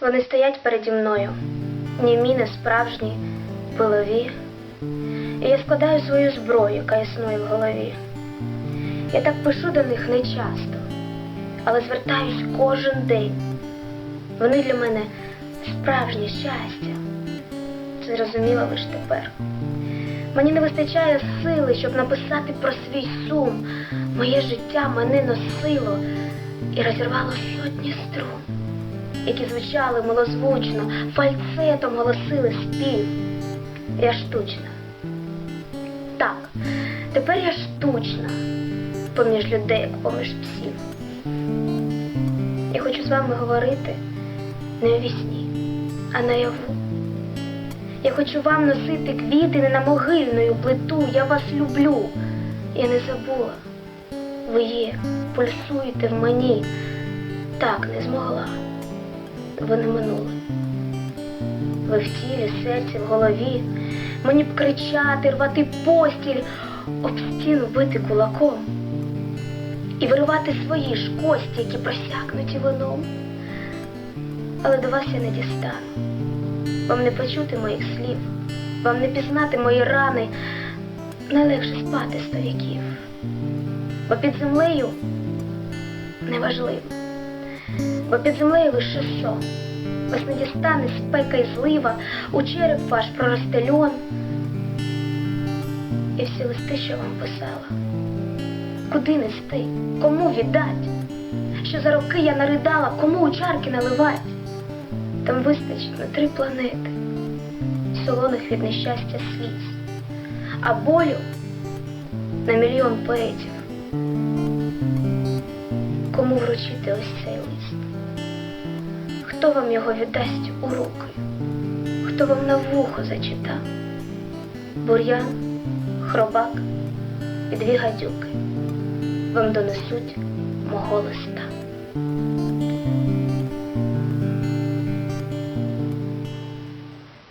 Вони стоять переді мною, німі, несправжні, пилові. І я складаю свою зброю, яка існує в голові. Я так пишу до них не часто, але звертаюсь кожен день. Вони для мене справжнє щастя. Це зрозуміло лише тепер. Мені не вистачає сили, щоб написати про свій сум. Моє життя мене носило і розірвало сотні струн, які звучали милозвучно, фальцетом голосили спів. Я штучна. Так, тепер я штучна, поміж людей, поміж псів. Я хочу з вами говорити не у вісні, а наяву. Я хочу вам носити квіти не на могильну плиту. Я вас люблю. Я не забула. Ви є, пульсуєте в мені. Так не змогла. Ви не минули. Ви в тілі, серці, в голові. Мені б кричати, рвати постіль, об стіну бити кулаком і виривати свої ж кості, які просякнуті вином. Але до вас я не дістану. Вам не почути моїх слів, вам не пізнати мої рани, найлегше спати сто віків. Бо під землею неважливо, бо під землею лише сон. Вас не дістане спека і злива, у череп ваш проросте льон. І всі листи, що вам писала, куди нести, кому віддать? Що за роки я наридала, кому у чарки наливать? Там вистачить на три планети, солоних від нещастя сліз, а болю на мільйон поетів. Кому вручити ось цей лист? Хто вам його віддасть у руки? Хто вам на вухо зачитав? Бур'ян, хробак і дві гадюки вам донесуть мого листа.